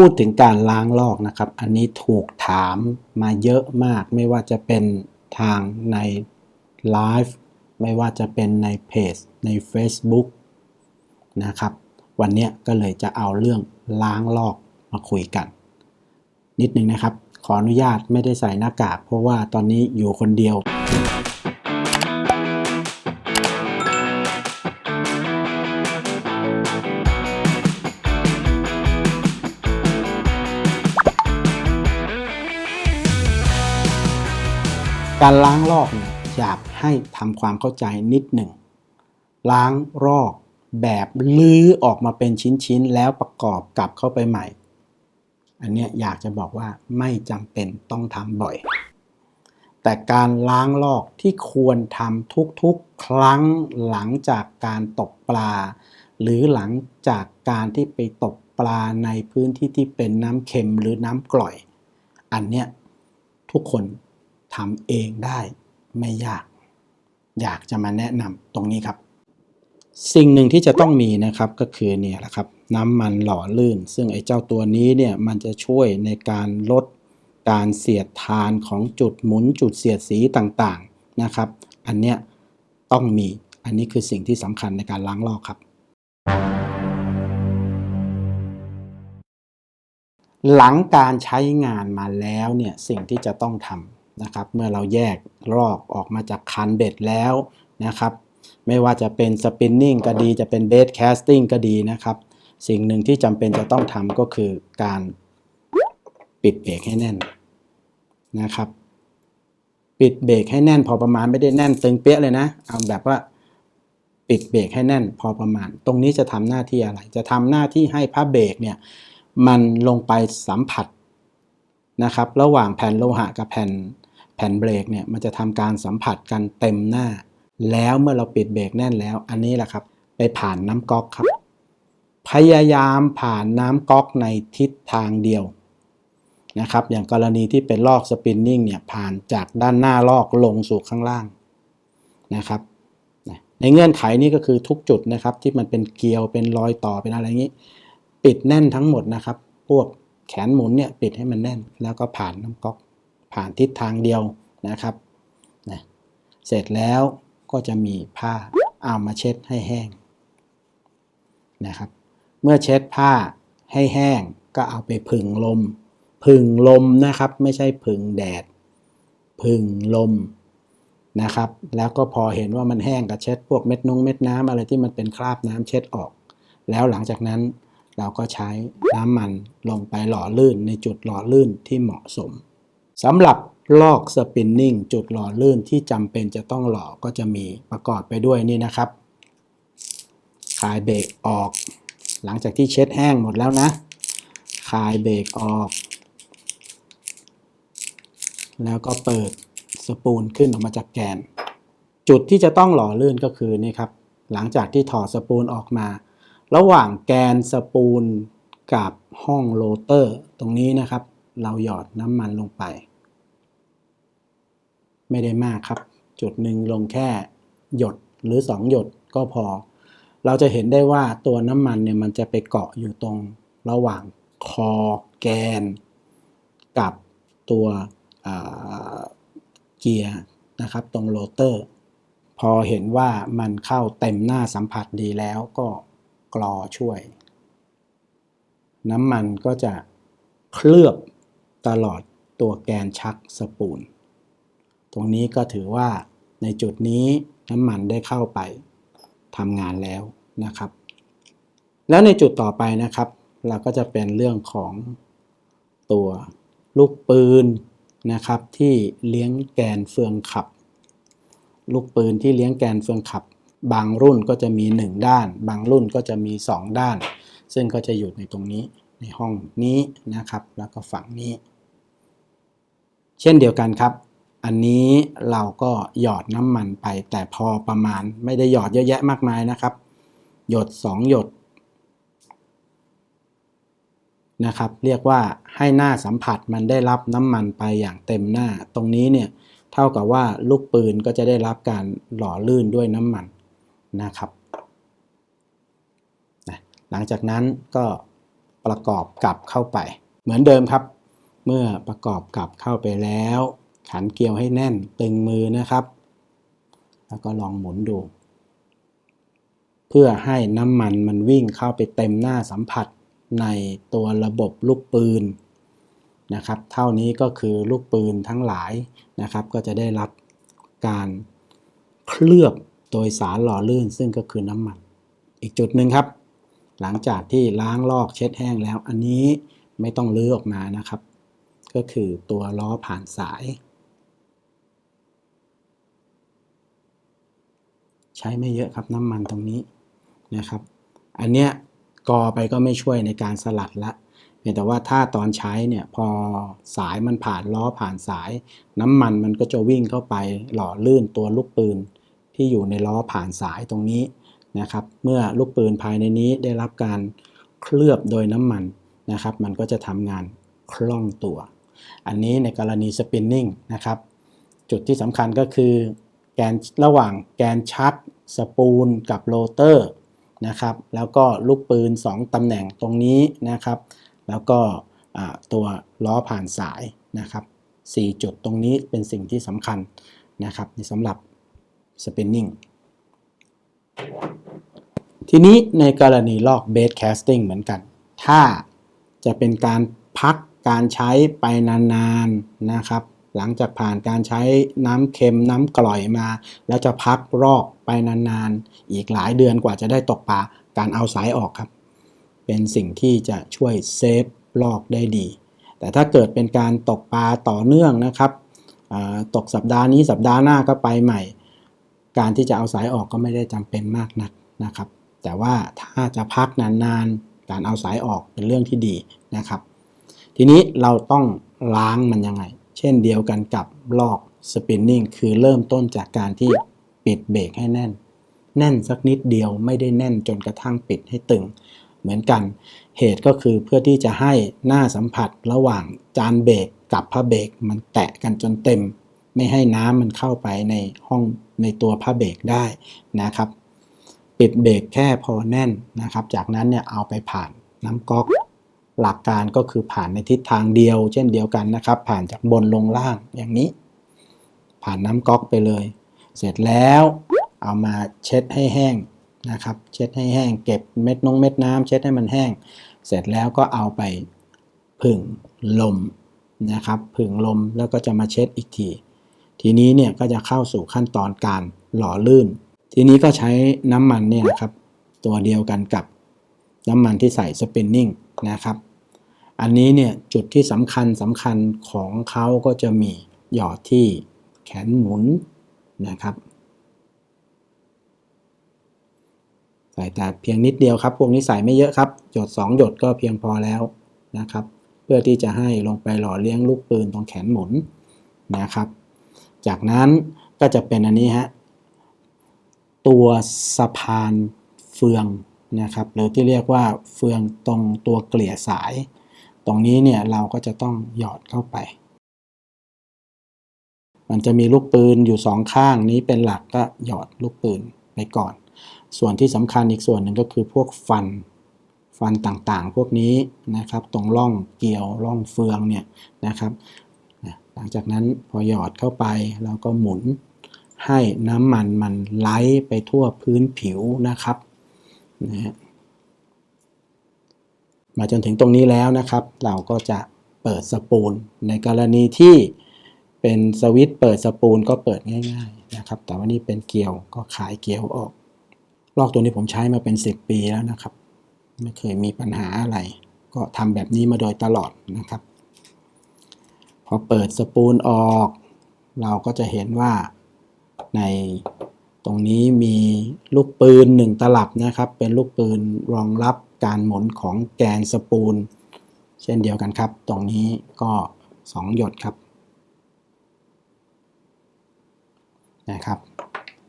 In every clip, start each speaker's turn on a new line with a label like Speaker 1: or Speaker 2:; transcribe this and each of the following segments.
Speaker 1: พูดถึงการล้างลอกนะครับ อันนี้ถูกถามมาเยอะมาก ไม่ว่าจะเป็นทางในไลฟ์ไม่ว่าจะเป็นในเพจใน Facebook นะครับ วันนี้ก็เลยจะเอาเรื่องล้างลอกมาคุยกัน นิดนึงนะครับ ขออนุญาตไม่ได้ใส่หน้ากาก เพราะว่าตอนนี้อยู่คนเดียว การล้างลอกเนี่ยอยากให้ทำความเข้าใจนิดหนึ่ง ล้างลอกแบบลื้อออกมาเป็นชิ้นๆ แล้วประกอบกลับเข้าไปใหม่ อันเนี้ยอยากจะบอกว่าไม่จำเป็นต้องทำบ่อย แต่การล้างลอกที่ควรทำทุกๆ ครั้งหลังจากการตกปลา หรือหลังจากการที่ไปตกปลาในพื้นที่ที่เป็นน้ำเค็มหรือน้ำกร่อย อันเนี้ยทุกคน ทำเองได้ไม่ยาก อยากจะมาแนะนำตรงนี้ครับ สิ่งหนึ่งที่จะต้องมีนะครับก็คือเนี่ยแหละครับน้ำมันหล่อลื่น ซึ่งไอ้เจ้าตัวนี้เนี่ยมันจะช่วยในการลดการเสียดทานของจุดหมุนจุดเสียดสีต่างๆนะครับ อันเนี้ยต้องมีอันนี้คือสิ่งที่สำคัญในการล้างลอกครับ หลังการใช้งานมาแล้วเนี่ยสิ่งที่จะต้องทำ นะครับ เมื่อเราแยกลอกออกมาจากคันเบ็ดแล้วนะครับ ไม่ว่าจะเป็นสปินนิ่งก็ดีจะเป็นเบสแคสติ้งก็ดีนะครับ สิ่งหนึ่งที่จำเป็นจะต้องทำก็คือการปิดเบรกให้แน่นนะครับ ปิดเบรกให้แน่นพอประมาณไม่ได้แน่นตึงเปี้ยเลยนะเอาแบบว่าปิดเบรกให้แน่นพอประมาณ ตรงนี้จะทำหน้าที่อะไร จะทำหน้าที่ให้ผ้าเบรกเนี่ยมันลงไปสัมผัสนะครับ ระหว่างแผ่นโลหะกับแผ่น แผ่นเบรกเนี่ยมันจะทำการสัมผัสกันเต็มหน้า แล้วเมื่อเราปิดเบรกแน่นแล้ว อันนี้แหละครับ ไปผ่านน้ำก๊อกครับ พยายามผ่านน้ำก๊อกในทิศทางเดียวนะครับ อย่างกรณีที่เป็นลอกสปินนิ่งเนี่ยผ่านจากด้านหน้าลอกลงสู่ข้างล่างนะครับในเงื่อนไขนี้ก็คือทุกจุดนะครับ ที่มันเป็นเกลียวเป็นรอยต่อเป็นอะไรอย่างนี้ ปิดแน่นทั้งหมดนะครับ พวกแขนหมุนเนี่ยปิดให้มันแน่น แล้วก็ผ่านน้ำก๊อก ผ่านทิศทางเดียวนะครับนะเสร็จแล้วก็จะมีผ้าเอามาเช็ดให้แห้งนะครับ เมื่อเช็ดผ้าให้แห้งก็เอาไปผึ่งลมผึ่งลมนะครับ ไม่ใช่ผึ่งแดดผึ่งลมนะครับ แล้วก็พอเห็นว่ามันแห้งก็เช็ดพวกเม็ดนงเม็ดน้ำอะไรที่มันเป็นคราบน้ำเช็ดออก แล้วหลังจากนั้นเราก็ใช้น้ำมันลงไปหล่อลื่นในจุดหล่อลื่นที่เหมาะสม สำหรับลอกสปินนิ่งจุดหล่อลื่นที่จำเป็นจะต้องหล่อก็จะมีประกอบไปด้วยนี่นะครับคลายเบรกออก หลังจากที่เช็ดแห้งหมดแล้วนะคลายเบรกออก แล้วก็เปิดสปูลขึ้นออกมาจากแกน จุดที่จะต้องหล่อลื่นก็คือนี่ครับ หลังจากที่ถอดสปูลออกมา ระหว่างแกนสปูลกับห้องโรเตอร์ ตรงนี้นะครับ เราหยอดน้ำมันลงไป ไม่ได้มากครับ จุดหนึ่งลงแค่หยดหรือ 2 หยดก็พอ เราจะเห็นได้ว่าตัวน้ำมันเนี่ยมันจะไปเกาะอยู่ตรงระหว่างคอแกน กับตัวเกียร์นะครับ ตรงโรเตอร์ พอเห็นว่ามันเข้าเต็มหน้าสัมผัสดีแล้วก็กรอช่วย น้ำมันก็จะเคลือบตลอดตัวแกนชักสปูล ตรงนี้ก็ถือว่าในจุดนี้น้ำมันได้เข้าไปทำงานแล้วนะครับ แล้วในจุดต่อไปนะครับ เราก็จะเป็นเรื่องของตัวลูกปืนนะครับ ที่เลี้ยงแกนเฟืองขับ ลูกปืนที่เลี้ยงแกนเฟืองขับ บางรุ่นก็จะมี 1 ด้าน บางรุ่นก็จะมี 2 ด้าน ซึ่งก็จะอยู่ในตรงนี้ในห้องนี้นะครับ แล้วก็ฝั่งนี้ เช่นเดียวกันครับ อันนี้เราก็หยอดน้ำมันไปแต่พอประมาณไม่ได้หยอดเยอะแยะมากมายนะครับ หยด 2 หยดนะครับ เรียกว่าให้หน้าสัมผัสมันได้รับน้ำมันไปอย่างเต็มหน้า ตรงนี้เนี่ยเท่ากับว่าลูกปืนก็จะได้รับการหล่อลื่นด้วยน้ำมันนะครับ หลังจากนั้นก็ประกอบกลับเข้าไป เหมือนเดิมครับ เมื่อประกอบกลับเข้าไปแล้ว ขันเกลียวให้แน่นตึงมือนะครับ แล้วก็ลองหมุนดู เพื่อให้น้ำมันมันวิ่งเข้าไปเต็มหน้าสัมผัสในตัวระบบลูกปืนนะครับ เท่านี้ก็คือลูกปืนทั้งหลายนะครับ ก็จะได้รับการเคลือบโดยสารหล่อลื่นซึ่งก็คือน้ำมัน อีกจุดหนึ่งครับ หลังจากที่ล้างลอกเช็ดแห้งแล้ว อันนี้ไม่ต้องลื้อออกมานะครับ ก็คือตัวล้อผ่านสาย ใช้ไม่เยอะครับน้ำมันตรงนี้นะครับ อันเนี้ยกอไปก็ไม่ช่วยในการสลัดละเพียงแต่ว่าถ้าตอนใช้เนี่ยพอสายมันผ่านล้อผ่านสาย น้ำมันมันก็จะวิ่งเข้าไปหล่อลื่นตัวลูกปืนที่อยู่ในล้อผ่านสายตรงนี้นะครับ เมื่อลูกปืนภายในนี้ได้รับการเคลือบโดยน้ำมันนะครับ มันก็จะทำงานคล่องตัว อันนี้ในกรณีสปินนิ่งนะครับ จุดที่สำคัญก็คือ แกนระหว่างแกนชัก สปูลกับโรเตอร์นะครับ แล้วก็ลูกปืน 2 ตำแหน่งตรงนี้นะครับ แล้วก็ตัวล้อผ่านสายนะครับ 4 จุดตรงนี้เป็นสิ่งที่สำคัญนะครับสำหรับสปินนิ่งทีนี้ในกรณีลอกเบสแคสติ้งเหมือนกัน ถ้าจะเป็นการพักการใช้ไปนานๆนะครับ หลังจากผ่านการใช้น้ำเค็มน้ำกร่อยมา แล้วจะพักรอกไปนานๆ อีกหลายเดือนกว่าจะได้ตกปลาการเอาสายออกครับ เป็นสิ่งที่จะช่วยเซฟลอกได้ดี แต่ถ้าเกิดเป็นการตกปลาต่อเนื่องนะครับตกสัปดาห์นี้สัปดาห์หน้าก็ไปใหม่ การที่จะเอาสายออกก็ไม่ได้จำเป็นมากนักนะครับ แต่ว่าถ้าจะพักนานๆ การเอาสายออกเป็นเรื่องที่ดีนะครับ ทีนี้เราต้องล้างมันยังไง เช่นเดียวกันกับลอกสปินนิ่งคือเริ่มต้นจากการที่ปิดเบรกให้แน่น แน่นสักนิดเดียวไม่ได้แน่นจนกระทั่งปิดให้ตึง เหมือนกัน เหตุก็คือเพื่อที่จะให้หน้าสัมผัสระหว่างจานเบรกกับผ้าเบรกมันแตะกันจนเต็ม ไม่ให้น้ำมันเข้าไปในห้องในตัวผ้าเบรกได้นะครับ ปิดเบรกแค่พอแน่นนะครับ จากนั้นเนี่ยเอาไปผ่านน้ำก๊อก หลักการก็คือผ่านในทิศทางเดียว เช่นเดียวกันนะครับ ผ่านจากบนลงล่างอย่างนี้ ผ่านน้ำก๊อกไปเลย เสร็จแล้วเอามาเช็ดให้แห้งนะครับ เช็ดให้แห้งเก็บเม็ดนงเม็ดน้ำเช็ดให้มันแห้ง เสร็จแล้วก็เอาไปผึ่งลมนะครับผึ่งลมแล้วก็จะมาเช็ดอีกที ทีนี้เนี่ยก็จะเข้าสู่ขั้นตอนการหล่อลื่น ทีนี้ก็ใช้น้ำมันเนี่ยนะครับ ตัวเดียวกันกับน้ำมันที่ใส่สปินนิ่ง นะครับ อันนี้เนี่ยจุดที่สำคัญสำคัญของเขาก็จะมีหยอดที่แขนหมุนนะครับใส่แต่เพียงนิดเดียวครับ พวกนี้ใส่ไม่เยอะครับ หยด 2 หยดก็เพียงพอแล้วนะครับ เพื่อที่จะให้ลงไปหล่อเลี้ยงลูกปืนตรงแขนหมุนนะครับ จากนั้นก็จะเป็นอันนี้ฮะตัวสะพานเฟือง นะครับหรือที่เรียกว่าเฟืองตรงตัวเกลี่ยสาย ตรงนี้เนี่ยเราก็จะต้องหยอดเข้าไป มันจะมีลูกปืนอยู่สองข้างนี้เป็นหลักก็หยอดลูกปืนไปก่อน ส่วนที่สำคัญอีกส่วนหนึ่งก็คือพวกฟันฟันต่างๆ พวกนี้นะครับ ตรงร่องเกี่ยวร่องเฟืองเนี่ยนะครับ หลังจากนั้นพอหยอดเข้าไปเราก็หมุนให้น้ำมันมันไหลไปทั่วพื้นผิวนะครับ นะฮะมาจนถึงตรงนี้แล้วนะครับ เราก็จะเปิดสปูล ในกรณีที่เป็นสวิตช์เปิดสปูลก็เปิดง่ายๆนะครับ แต่ว่านี่เป็นเกลียวก็ขายเกลียวออก ลอกตัวนี้ผมใช้มาเป็น 10 ปีแล้วนะครับ ไม่เคยมีปัญหาอะไร ก็ทำแบบนี้มาโดยตลอดนะครับ พอเปิดสปูลออก เราก็จะเห็นว่าใน ตรงนี้มีลูกปืน 1 ตลับนะครับ เป็นลูกปืนรองรับการหมุนของแกนสปูล เช่นเดียวกันครับ ตรงนี้ก็ 2 หยดครับนะครับ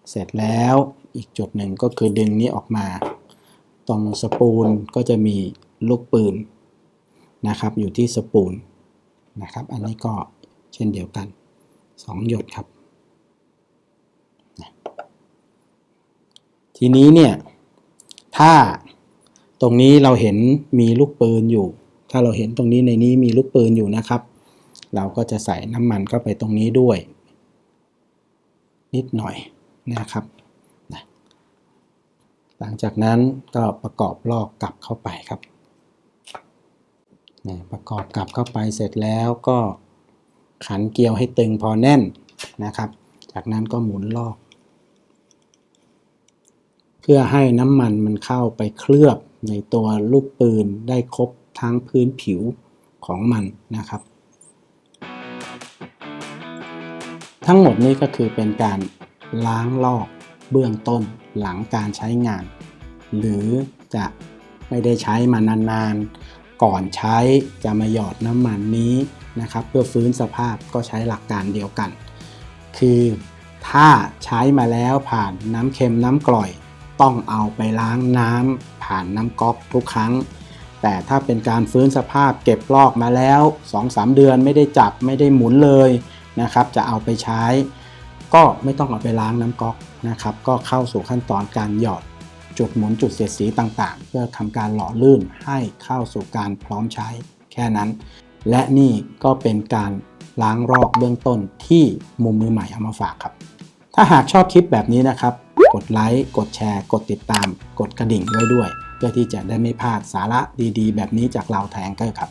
Speaker 1: เสร็จแล้วอีกจุดหนึ่งก็คือดึงนี้ออกมา ตรงสปูลก็จะมีลูกปืนนะครับ อยู่ที่สปูลนะครับ อันนี้ก็เช่นเดียวกัน 2 หยดครับ ทีนี้เนี่ย ถ้าตรงนี้เราเห็นมีลูกปืนอยู่ ถ้าเราเห็นตรงนี้ในนี้มีลูกปืนอยู่นะครับ เราก็จะใส่น้ำมันเข้าไปตรงนี้ด้วย นิดหน่อยนะครับหลังจากนั้นก็ประกอบลอกกลับเข้าไปครับนะประกอบกลับเข้าไปเสร็จแล้วก็ขันเกลียวให้ตึงพอแน่นนะครับ จากนั้นก็หมุนลอก พื่อให้น้ำมันมันเข้าไปเคลือบในตัวลูกปืนได้ครบทั้งพื้นผิวของมันนะครับ ทั้งหมดนี้ก็คือเป็นการล้างลอกเบื้องต้นหลังการใช้งาน หรือจะไม่ได้ใช้มานานๆ ก่อนใช้จะมาหยอดน้ำมันนี้นะครับ เพื่อฟื้นสภาพก็ใช้หลักการเดียวกัน คือถ้าใช้มาแล้วผ่านน้ำเค็มน้ำกร่อย ต้องเอาไปล้างน้ำผ่านน้ำก๊อกทุกครั้ง แต่ถ้าเป็นการฟื้นสภาพเก็บลอกมาแล้ว 2-3 เดือนไม่ได้จับไม่ได้หมุนเลยนะครับ จะเอาไปใช้ ก็ไม่ต้องเอาไปล้างน้ำก๊อกนะครับ ก็เข้าสู่ขั้นตอนการหยอดจุดหมุนจุดเสียดสีต่างๆ เพื่อทำการหล่อลื่นให้เข้าสู่การพร้อมใช้แค่นั้น และนี่ก็เป็นการล้างรอกเบื้องต้นที่มุมมือใหม่เอามาฝากครับ ถ้าหากชอบคลิปแบบนี้นะครับ กดไลค์กดแชร์ กดติดตาม กดกระดิ่งไว้ด้วย เพื่อที่จะได้ไม่พลาดสาระดีๆ แบบนี้จากเราแทงเกอร์ครับ